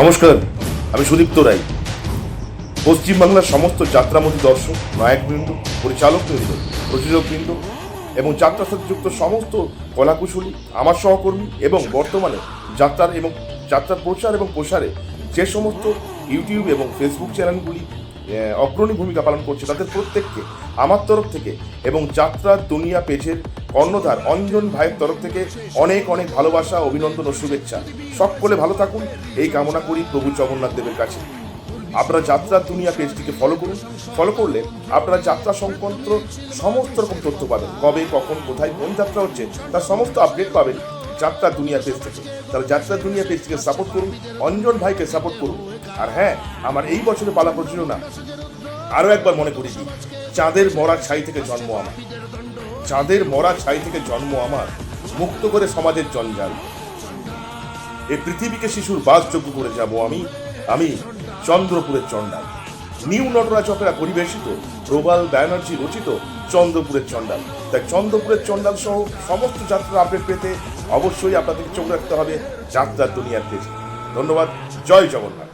নমস্কার, আমি সুদীপ্ত রায়। পশ্চিমবাংলার সমস্ত যাত্রামতী দর্শক, নায়কবৃন্দ পরিচালকবৃন্দ প্রযোজকবৃন্দ এবং যাত্রার সাথে যুক্ত সমস্ত কলাকুশলী, আমার সহকর্মী এবং বর্তমানে যাত্রার এবং যাত্রার প্রচার এবং প্রসারে যে সমস্ত ইউটিউব এবং ফেসবুক চ্যানেলগুলি অগ্রণী ভূমিকা পালন করছে, তাদের প্রত্যেককে আমার তরফ থেকে এবং যাত্রার দুনিয়া পেজের কর্ণধার অঞ্জন ভাইয়ের তরফ থেকে অনেক অনেক ভালোবাসা, অভিনন্দন ও শুভেচ্ছা। সকলে ভালো থাকুন। এই কামনা করি প্রভু জগন্নাথ দেবের কাছে। আপনারা যাত্রার দুনিয়া পেজটিকে ফলো করুন। ফলো করলে আপনারা যাত্রা সংক্রান্ত সমস্ত রকম তথ্য পাবেন। কবে, কখন, কোথায়, কোন যাত্রা হচ্ছে, তার সমস্ত আপডেট পাবেন যাত্রা দুনিয়া পেজ থেকে। তাহলে যাত্রা দুনিয়া পেজটিকে সাপোর্ট করুন। অঞ্জন ভাইকে সাপোর্ট করুন। আর হ্যাঁ আমার এই বছরে পালা না। আরও একবার মনে করি চাঁদের মরা ছাই থেকে জন্ম আমার। চাঁদের মরা ছাই থেকে জন্ম আমার, মুক্ত করে সমাজের জঞ্জাল। এই পৃথিবীকে শিশুর বাসযোগ্য করে যাব আমি আমি চন্দ্রপুরের চণ্ডাল। নিউ নটরাজ অপেরা পরিবেশিত, প্রবাল ব্যানার্জি রচিত চন্দ্রপুরের চণ্ডাল। তাই চন্দ্রপুরের চণ্ডাল সহ সমস্ত যাত্রার আপডেট পেতে অবশ্যই আপনাদেরকে চোখ রাখতে হবে যাত্রার দুনিয়ার পেজে ধন্যবাদ, জয় জগন্নাথ।